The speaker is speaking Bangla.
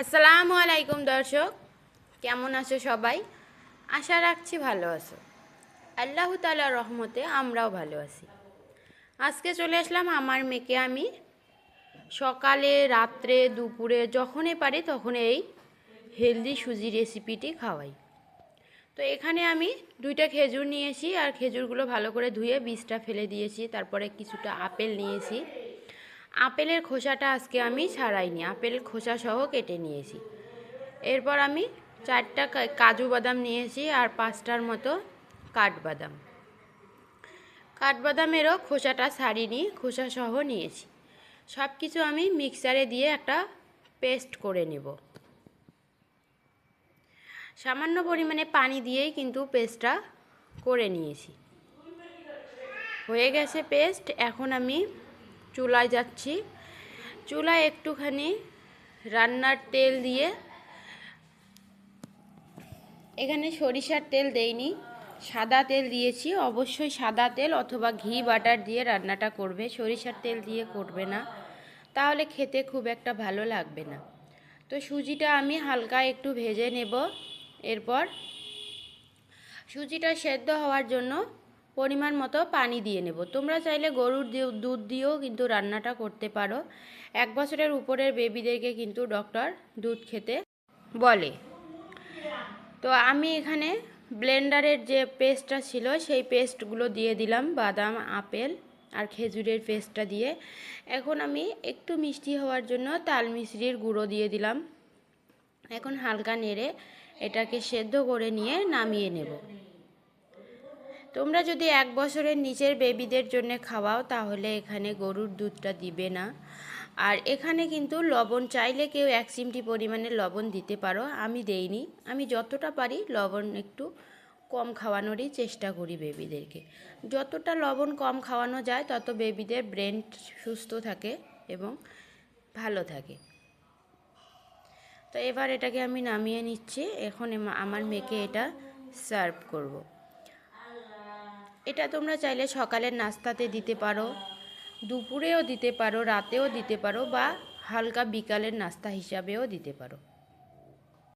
আসসালামু আলাইকুম দর্শক, কেমন আছো সবাই? আশা রাখছি ভালো আছো। আল্লাহ তালার রহমতে আমরাও ভালো আছি। আজকে চলে আসলাম আমার মেয়েকে আমি। সকালে, রাত্রে, দুপুরে, যখনই পারি তখন এই হেলদি সুজি রেসিপিটি খাওয়াই। তো এখানে আমি দুইটা খেজুর নিয়েছি আর খেজুরগুলো ভালো করে ধুয়ে বীজটা ফেলে দিয়েছি, তারপরে কিছুটা আপেল নিয়েছি। আপেলের খোসাটা আজকে আমি ছাড়াইনি, আপেল খোসা সহ কেটে নিয়েছি। এরপর আমি চারটা কাজু বাদাম নিয়েছি আর পাঁচটার মতো কাঠবাদাম। কাঠবাদামেরও খোসাটা ছাড়িনি, খোসা সহ নিয়েছি। সব কিছু আমি মিক্সারে দিয়ে একটা পেস্ট করে নেব। সামান্য পরিমাণে পানি দিয়েই কিন্তু পেস্টটা করে নিয়েছি। হয়ে গেছে পেস্ট, এখন আমি চুলায় যাচ্ছি। চুলায় একটুখানি রান্নার তেল দিয়ে এখানে সরিষার তেল দেইনি, সাদা তেল দিয়েছি। অবশ্যই সাদা তেল অথবা ঘি, বাটার দিয়ে রান্নাটা করবে। সরিষার তেল দিয়ে করবে না, তাহলে খেতে খুব একটা ভালো লাগবে না। তো সুজিটা আমি হালকা একটু ভেজে নেব। এরপর সুজিটা সেদ্ধ হওয়ার জন্য পরিমাণ মতো পানি দিয়ে নেব। তোমরা চাইলে গরুর দুধ দিয়েও কিন্তু রান্নাটা করতে পারো। এক বছরের উপরের বেবিদেরকে কিন্তু ডক্টর দুধ খেতে বলে। তো আমি এখানে ব্লেন্ডারের যে পেস্টটা ছিল, সেই পেস্টগুলো দিয়ে দিলাম, বাদাম, আপেল আর খেজুরের পেস্টটা দিয়ে। এখন আমি একটু মিষ্টি হওয়ার জন্য তাল মিশ্রির গুঁড়ো দিয়ে দিলাম। এখন হালকা নেড়ে এটাকে সেদ্ধ করে নিয়ে নামিয়ে নেব। তোমরা যদি এক বছরের নিচের বেবিদের জন্য খাওয়াও, তাহলে এখানে গরুর দুধটা দিবে না। আর এখানে কিন্তু লবণ চাইলে কেউ এক চিমটি পরিমাণে লবণ দিতে পারো। আমি দেইনি। আমি যতটা পারি লবণ একটু কম খাওয়ানোরই চেষ্টা করি বেবিদেরকে যতটা লবণ কম খাওয়ানো যায়, তত বেবিদের ব্রেন সুস্থ থাকে এবং ভালো থাকে। তো এবার এটাকে আমি নামিয়ে নিচ্ছি। এখন আমার মেয়েকে এটা সার্ভ করব। এটা তোমরা চাইলে সকালের নাস্তাতে দিতে পারো, দুপুরেও দিতে পারো, রাতেও দিতে পারো বা হালকা বিকালের নাস্তা হিসাবেও দিতে পারো।